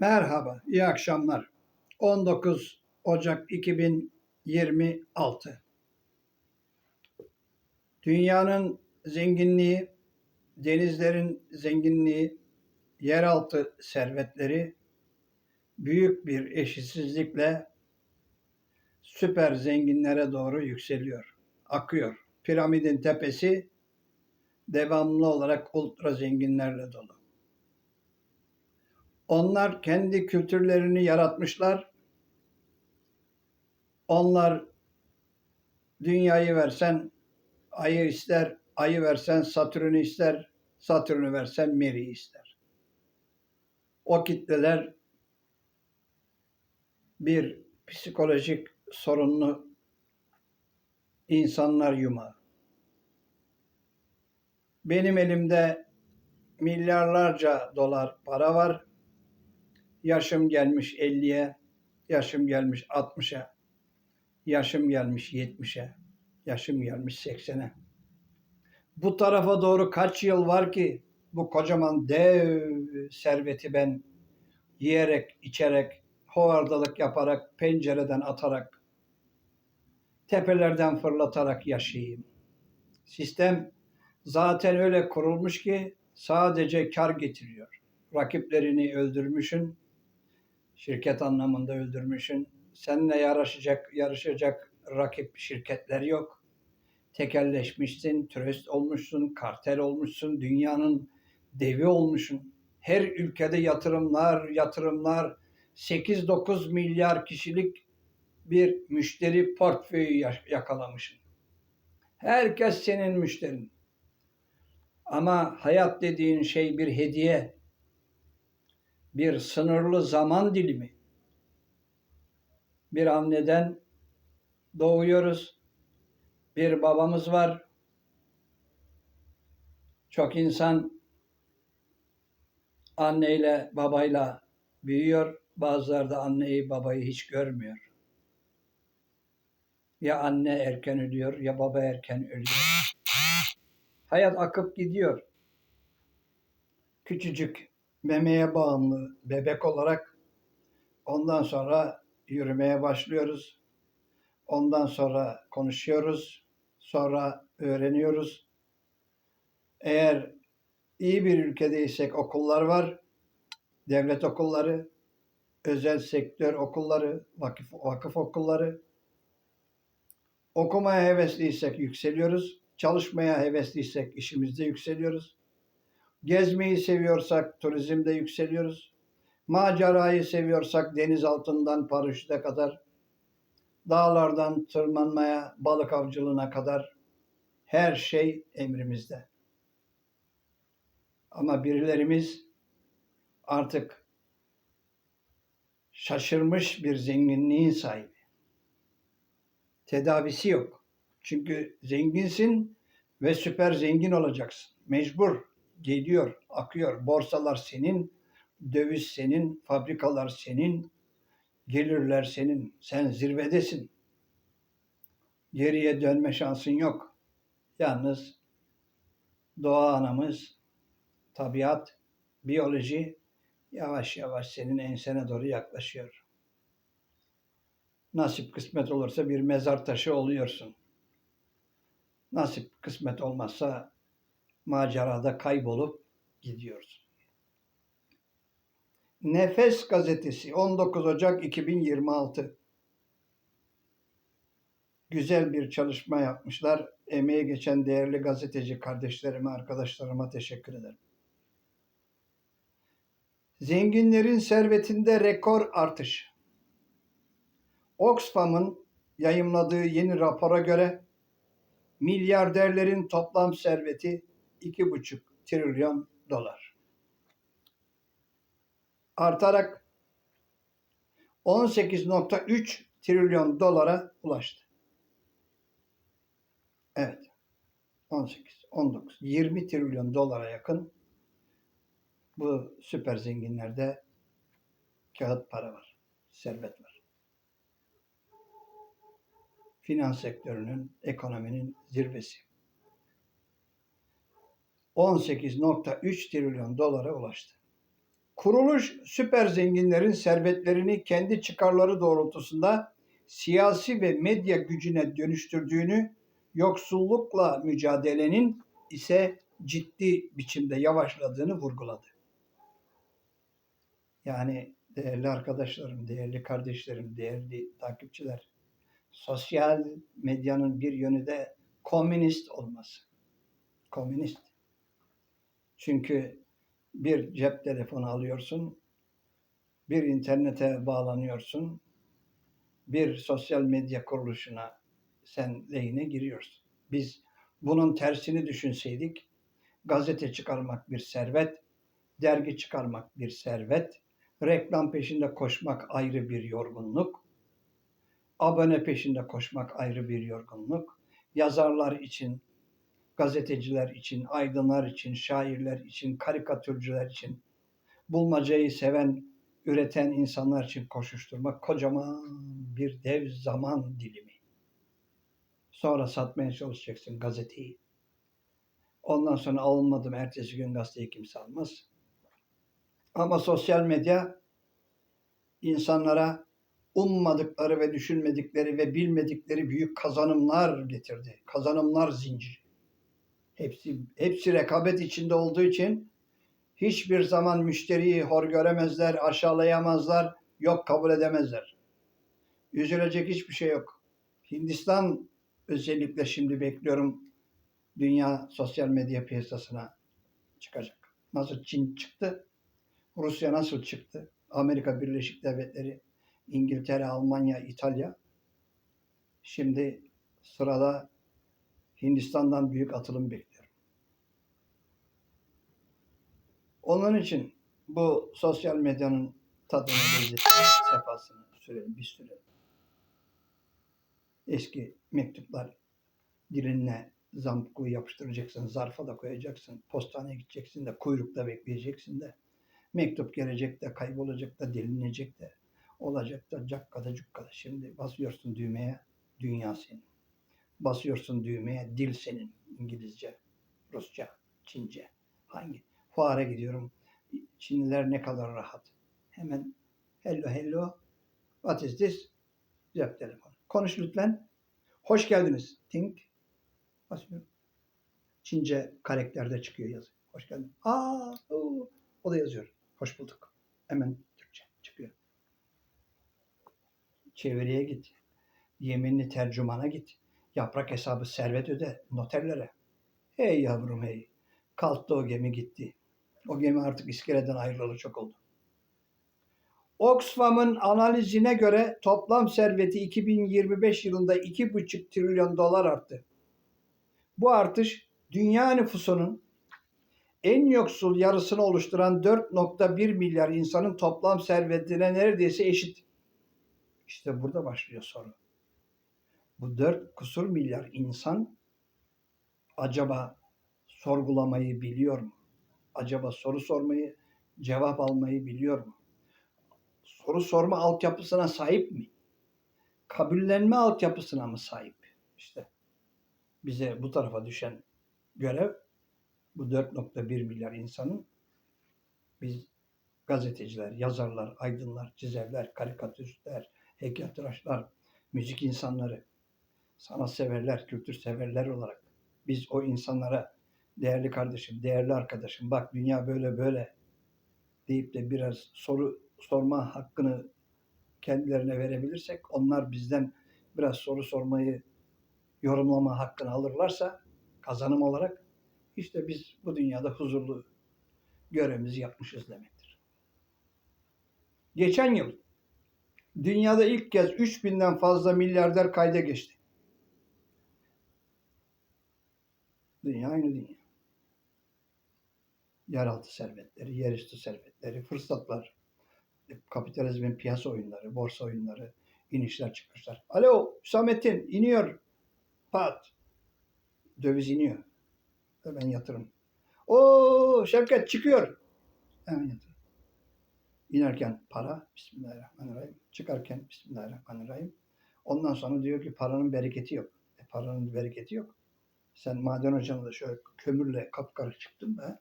Merhaba, iyi akşamlar. 19 Ocak 2026. Dünyanın zenginliği, denizlerin zenginliği, yeraltı servetleri büyük bir eşitsizlikle süper zenginlere doğru yükseliyor, akıyor. Piramidin tepesi devamlı olarak ultra zenginlerle dolu. Onlar kendi kültürlerini yaratmışlar. Onlar dünyayı versen ayı ister, ayı versen Satürn'ü ister, Satürn'ü versen Meri'yi ister. O kitleler bir psikolojik sorunlu insanlar yumağı. Benim elimde milyarlarca dolar para var. Yaşım gelmiş 50'ye, yaşım gelmiş 60'a, yaşım gelmiş 70'e, yaşım gelmiş 80'e. Bu tarafa doğru kaç yıl var ki bu kocaman dev serveti ben yiyerek, içerek, hovardalık yaparak, pencereden atarak, tepelerden fırlatarak yaşayayım. Sistem zaten öyle kurulmuş ki sadece kar getiriyor. Rakiplerini öldürmüşün, şirket anlamında öldürmüşün. Seninle yarışacak, yarışacak rakip şirketler yok. Tekelleşmişsin, türist olmuşsun, kartel olmuşsun, dünyanın devi olmuşsun. Her ülkede yatırımlar, yatırımlar, 8-9 milyar kişilik bir müşteri portföyü yakalamışsın. Herkes senin müşterin. Ama hayat dediğin şey bir hediye, bir sınırlı zaman dilimi. Bir anneden doğuyoruz. Bir babamız var. Çok insan anneyle babayla büyüyor. Bazıları da anneyi babayı hiç görmüyor. Ya anne erken ölüyor ya baba erken ölüyor. Hayat akıp gidiyor. Küçücük memeye bağımlı bebek olarak ondan sonra yürümeye başlıyoruz. Ondan sonra konuşuyoruz. Sonra öğreniyoruz. Eğer iyi bir ülkedeysek okullar var. Devlet okulları, özel sektör okulları, vakıf, vakıf okulları. Okumaya hevesliysek yükseliyoruz. Çalışmaya hevesliysek işimizde yükseliyoruz. Gezmeyi seviyorsak turizmde yükseliyoruz. Macerayı seviyorsak deniz altından paraşüte kadar, dağlardan tırmanmaya, balık avcılığına kadar her şey emrimizde. Ama birilerimiz artık şaşırmış bir zenginliğin sahibi. Tedavisi yok. Çünkü zenginsin ve süper zengin olacaksın. Mecbur geliyor, akıyor. Borsalar senin, döviz senin, fabrikalar senin, gelirler senin. Sen zirvedesin. Geriye dönme şansın yok. Yalnız doğa anamız, tabiat, biyoloji yavaş yavaş senin ensene doğru yaklaşıyor. Nasip kısmet olursa bir mezar taşı oluyorsun. Nasip kısmet olmazsa macerada kaybolup gidiyoruz. Nefes gazetesi 19 Ocak 2026 Güzel bir çalışma yapmışlar. Emeğe geçen değerli gazeteci kardeşlerime, arkadaşlarıma teşekkür ederim. Zenginlerin servetinde rekor artış. Oxfam'ın yayımladığı yeni rapora göre milyarderlerin toplam serveti 2,5 trilyon dolar. Artarak 18.3 trilyon dolara ulaştı. Evet. 18, 19, 20 trilyon dolara yakın bu süper zenginlerde kağıt para var, servet var. Finans sektörünün, ekonominin zirvesi. 18.3 trilyon dolara ulaştı. Kuruluş süper zenginlerin servetlerini kendi çıkarları doğrultusunda siyasi ve medya gücüne dönüştürdüğünü, yoksullukla mücadelenin ise ciddi biçimde yavaşladığını vurguladı. Yani değerli arkadaşlarım, değerli kardeşlerim, değerli takipçiler, sosyal medyanın bir yönü de komünist olması. Komünist. Çünkü bir cep telefonu alıyorsun, bir internete bağlanıyorsun, bir sosyal medya kuruluşuna sen lehine giriyorsun. Biz bunun tersini düşünseydik, gazete çıkarmak bir servet, dergi çıkarmak bir servet, reklam peşinde koşmak ayrı bir yorgunluk, abone peşinde koşmak ayrı bir yorgunluk, yazarlar için, gazeteciler için, aydınlar için, şairler için, karikatürcüler için, bulmacayı seven, üreten insanlar için koşuşturmak kocaman bir dev zaman dilimi. Sonra satmaya çalışacaksın gazeteyi. Ondan sonra alınmadım ertesi gün gazeteyi kimse almaz. Ama sosyal medya insanlara ummadıkları ve düşünmedikleri ve bilmedikleri büyük kazanımlar getirdi. Kazanımlar zinciri. Hepsi, hepsi rekabet içinde olduğu için hiçbir zaman müşteriyi hor göremezler, aşağılayamazlar, yok kabul edemezler. Üzülecek hiçbir şey yok. Hindistan özellikle şimdi bekliyorum dünya sosyal medya piyasasına çıkacak. Nasıl Çin çıktı, Rusya nasıl çıktı, Amerika Birleşik Devletleri, İngiltere, Almanya, İtalya. Şimdi sırada Hindistan'dan büyük atılım bekliyorum. Onun için bu sosyal medyanın tadını, lezzetini, sefasını sürelim, bir sürelim. Eski mektuplar diline zamku yapıştıracaksın, zarfa da koyacaksın, postaneye gideceksin de kuyrukta bekleyeceksin de mektup gelecek de kaybolacak da delinecek de olacak da cakkada cukkada. Şimdi basıyorsun düğmeye dünya senin. Basıyorsun düğmeye dil senin. İngilizce, Rusça, Çince. Hangi? Fuara gidiyorum. Çinliler ne kadar rahat. Hemen hello hello. What is this? Cep telefonu. Konuş lütfen. Hoş geldiniz. Think. Basıyorum. Çince karakterde çıkıyor yazı. Hoş geldin. Aa, oo. o da yazıyor. Hoş bulduk. Hemen Türkçe çıkıyor. Çeviriye git. Yeminli tercümana git. Yaprak hesabı servet öde noterlere. Hey yavrum hey. Kalktı o gemi gitti. O gemi artık iskeleden ayrılalı çok oldu. Oxfam'ın analizine göre toplam serveti 2025 yılında 2,5 trilyon dolar arttı. Bu artış dünya nüfusunun en yoksul yarısını oluşturan 4.1 milyar insanın toplam servetine neredeyse eşit. İşte burada başlıyor soru. Bu 4 kusur milyar insan acaba sorgulamayı biliyor mu? Acaba soru sormayı, cevap almayı biliyor mu? Soru sorma altyapısına sahip mi? Kabullenme altyapısına mı sahip? İşte bize bu tarafa düşen görev bu 4.1 milyar insanın biz gazeteciler, yazarlar, aydınlar, çizerler, karikatüristler, heykeltıraşlar, müzik insanları, sanatseverler, kültür severler olarak biz o insanlara değerli kardeşim, değerli arkadaşım bak dünya böyle böyle deyip de biraz soru sorma hakkını kendilerine verebilirsek onlar bizden biraz soru sormayı yorumlama hakkını alırlarsa kazanım olarak işte biz bu dünyada huzurlu görevimizi yapmışız demektir. Geçen yıl dünyada ilk kez 3000'den fazla milyarder kayda geçti. Dünya aynı dünya. Yeraltı servetleri, yerüstü servetleri, fırsatlar, kapitalizmin piyasa oyunları, borsa oyunları, inişler çıkışlar. Alo Hüsamettin iniyor. Pat. Döviz iniyor. Hemen yatırım. O Şevket çıkıyor. Hemen yatırım. İnerken para, Bismillahirrahmanirrahim. Çıkarken Bismillahirrahmanirrahim. Ondan sonra diyor ki paranın bereketi yok. E, paranın bereketi yok. Sen maden hocanla şöyle kömürle kapkara çıktın be.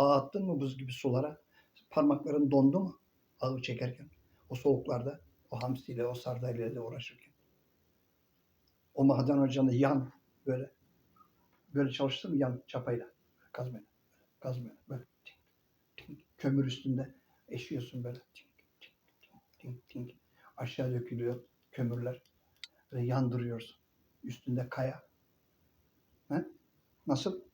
Ağ attın mı buz gibi sulara? Parmakların dondu mu? Ağı çekerken. O soğuklarda. O hamsiyle, o sardalya uğraşırken. O maden hocanı yan böyle. Böyle çalıştın mı yan çapayla. Kazmayla. Kazmayla. Böyle. Tink, tink. Kömür üstünde eşiyorsun böyle. Tink, tink, tink, tink. Aşağı dökülüyor kömürler. Ve yandırıyorsun. Üstünde kaya. He? Nasıl?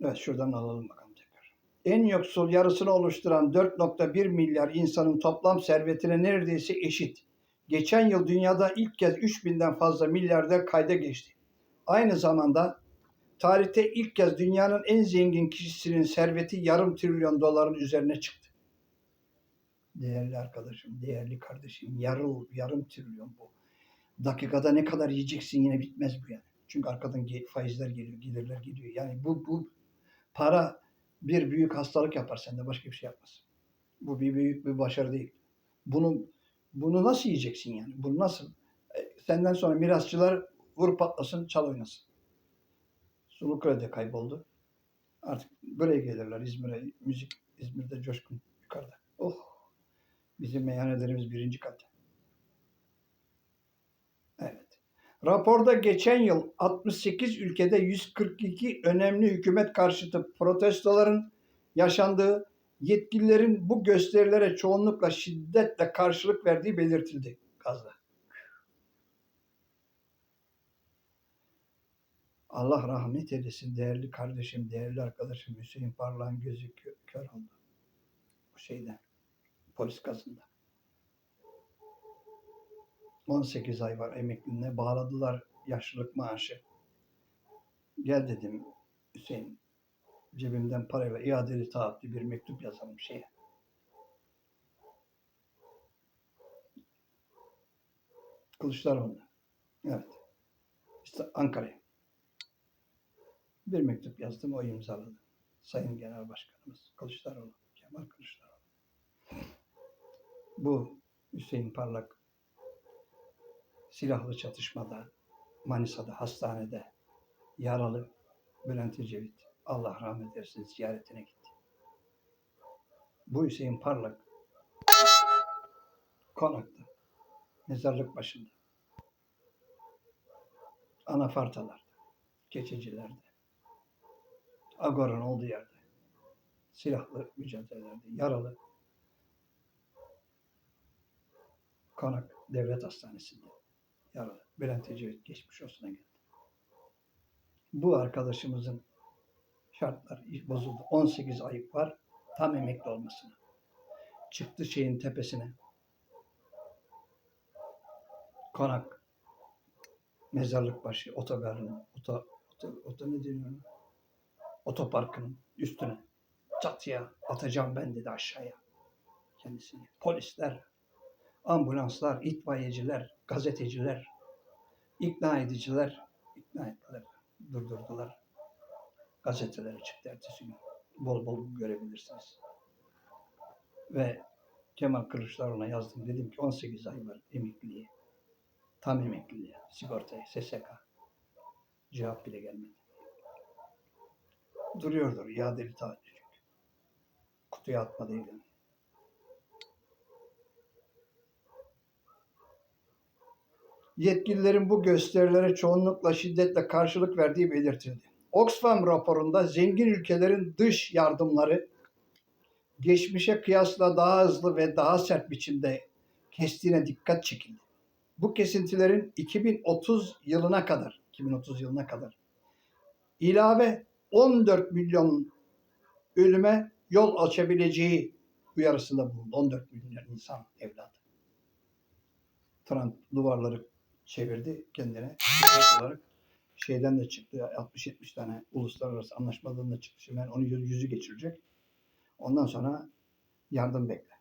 Evet şuradan alalım bakalım tekrar. En yoksul yarısını oluşturan 4.1 milyar insanın toplam servetine neredeyse eşit. Geçen yıl dünyada ilk kez 3000'den fazla milyarder kayda geçti. Aynı zamanda tarihte ilk kez dünyanın en zengin kişisinin serveti yarım trilyon doların üzerine çıktı. Değerli arkadaşım, değerli kardeşim, yarım, yarım trilyon bu. Dakikada ne kadar yiyeceksin yine bitmez bu yani. Çünkü arkadan faizler geliyor, gelirler geliyor. Yani bu, bu para bir büyük hastalık yapar sende başka bir şey yapmaz. Bu bir büyük bir başarı değil. Bunu bunu nasıl yiyeceksin yani? Bunu nasıl? E, senden sonra mirasçılar vur patlasın, çal oynasın. Suluköy'de kayboldu. Artık buraya gelirler İzmir'e. Müzik İzmir'de coşkun yukarıda. Oh! Bizim meyhanelerimiz birinci kat. Evet. Raporda geçen yıl 68 ülkede 142 önemli hükümet karşıtı protestoların yaşandığı, yetkililerin bu gösterilere çoğunlukla şiddetle karşılık verdiği belirtildi Gazze. Allah rahmet eylesin değerli kardeşim, değerli arkadaşım Hüseyin Parlağ'ın gözü kö- kör oldu. Bu şeyden, polis gazında. 18 ay var emekliliğine bağladılar yaşlılık maaşı. Gel dedim Hüseyin cebimden parayla iadeli taahhütlü bir mektup yazalım şeye. Kılıçdaroğlu. Evet. İşte Ankara'ya. Bir mektup yazdım o imzaladı. Sayın Genel Başkanımız Kılıçdaroğlu. Kemal Kılıçdaroğlu. Bu Hüseyin Parlak silahlı çatışmada Manisa'da hastanede yaralı Bülent Ecevit Allah rahmet eylesin ziyaretine gitti. Bu Hüseyin Parlak konakta mezarlık başında anafartalarda keçecilerde Agora'nın olduğu yerde silahlı mücadelelerde yaralı konak devlet hastanesinde yaralı. Bülent Ecevit geçmiş olsuna geldi. Bu arkadaşımızın şartlar bozuldu. 18 ay var tam emekli olmasına. Çıktı şeyin tepesine. Konak mezarlık başı otogarının oto, oto, oto ne deniyor? Otoparkının üstüne çatıya atacağım ben dedi aşağıya kendisini. Polisler, ambulanslar, itfaiyeciler, gazeteciler, ikna ediciler, ikna ettiler, durdurdular. Gazetelere çıktı ertesi gün. Bol bol görebilirsiniz. Ve Kemal Kılıçdaroğlu'na yazdım. Dedim ki 18 ay var emekliliğe. Tam emekliliğe. Sigortaya, SSK. Cevap bile gelmedi. Duruyordur. iadeli çünkü. Kutuya atma değil. yani. Yetkililerin bu gösterilere çoğunlukla şiddetle karşılık verdiği belirtildi. Oxfam raporunda zengin ülkelerin dış yardımları geçmişe kıyasla daha hızlı ve daha sert biçimde kestiğine dikkat çekildi. Bu kesintilerin 2030 yılına kadar 2030 yılına kadar ilave 14 milyon ölüme yol açabileceği uyarısında bulundu. 14 milyon insan evladı. Trump duvarları çevirdi kendine. Olarak şeyden de çıktı. 60-70 tane uluslararası anlaşmadan da çıktı. Şimdi onu yüz- yüzü geçirecek. Ondan sonra yardım bekle.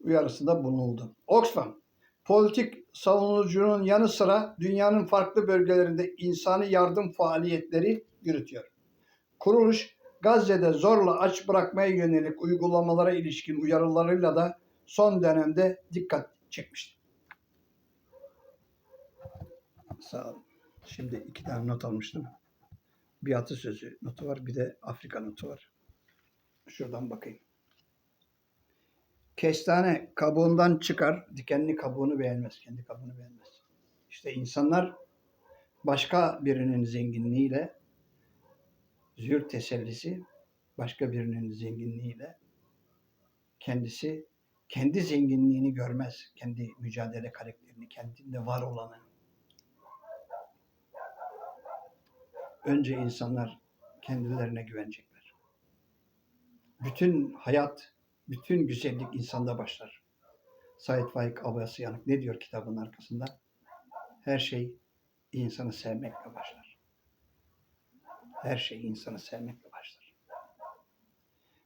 Uyarısında bulunuldu. Oxfam, politik savunucunun yanı sıra dünyanın farklı bölgelerinde insani yardım faaliyetleri yürütüyor. Kuruluş, Gazze'de zorla aç bırakmaya yönelik uygulamalara ilişkin uyarılarıyla da son dönemde dikkat çekmişti. Sağ olun. Şimdi iki tane not almıştım. bir atasözü notu var, bir de Afrika notu var. Şuradan bakayım. Kestane kabuğundan çıkar, dikenli kabuğunu beğenmez, kendi kabuğunu beğenmez. İşte insanlar başka birinin zenginliğiyle, zür tesellisi, başka birinin zenginliğiyle kendisi kendi zenginliğini görmez, kendi mücadele karakterini, kendinde var olanı. Önce insanlar kendilerine güvenecekler. Bütün hayat, bütün güzellik insanda başlar. Said Faik Abası Yanık ne diyor kitabın arkasında? Her şey insanı sevmekle başlar. Her şey insanı sevmekle başlar.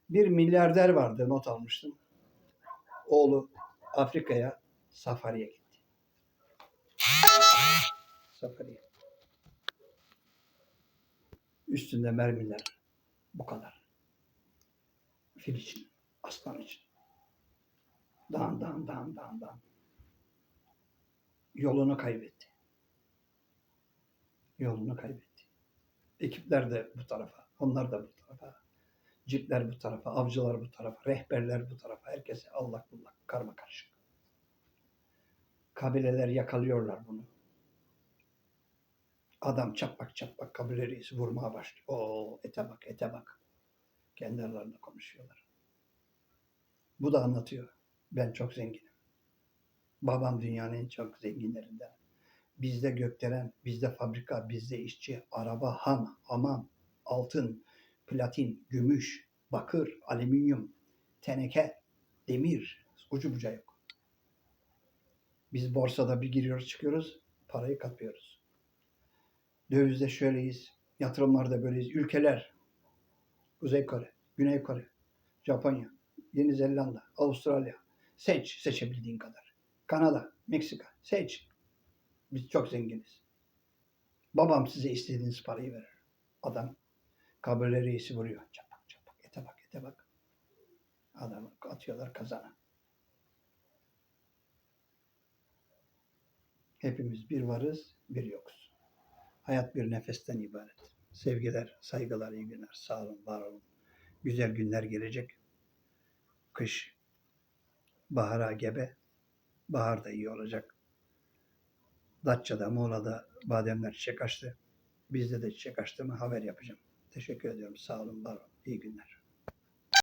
Bir milyarder vardı, not almıştım. Oğlu Afrika'ya safariye gitti. Safariye. Üstünde mermiler bu kadar. Fil için, aslan için. Dan dan dan dan dan. Yolunu kaybetti. Yolunu kaybetti. Ekipler de bu tarafa, onlar da bu tarafa. Cipler bu tarafa, avcılar bu tarafa, rehberler bu tarafa. Herkese allak bullak, karma karışık. Kabileler yakalıyorlar bunu. Adam çapak çapak kabile reisi vurmaya başlıyor. Oo ete bak, ete bak. Kendi aralarında konuşuyorlar. Bu da anlatıyor. Ben çok zenginim. Babam dünyanın en çok zenginlerinden. Bizde gökdelen, bizde fabrika, bizde işçi, araba, han, hamam, altın, platin, gümüş, bakır, alüminyum, teneke, demir, ucu bucağı yok. Biz borsada bir giriyoruz çıkıyoruz, parayı kapıyoruz. Dövizde şöyleyiz, yatırımlarda böyleyiz. Ülkeler, Kuzey Kore, Güney Kore, Japonya, Yeni Zelanda, Avustralya. Seç, seçebildiğin kadar. Kanada, Meksika, seç. Biz çok zenginiz. Babam size istediğiniz parayı verir. Adam kabile reisi vuruyor. Çapak çapak, ete bak, ete bak. Adamı atıyorlar kazana. Hepimiz bir varız, bir yokuz. Hayat bir nefesten ibaret. Sevgiler, saygılar, iyi günler. Sağ olun, var olun. Güzel günler gelecek. Kış, bahara gebe. Bahar da iyi olacak. Datça'da, Muğla'da bademler çiçek açtı. Bizde de çiçek açtı mı haber yapacağım. Teşekkür ediyorum. Sağ olun, var olun. İyi günler.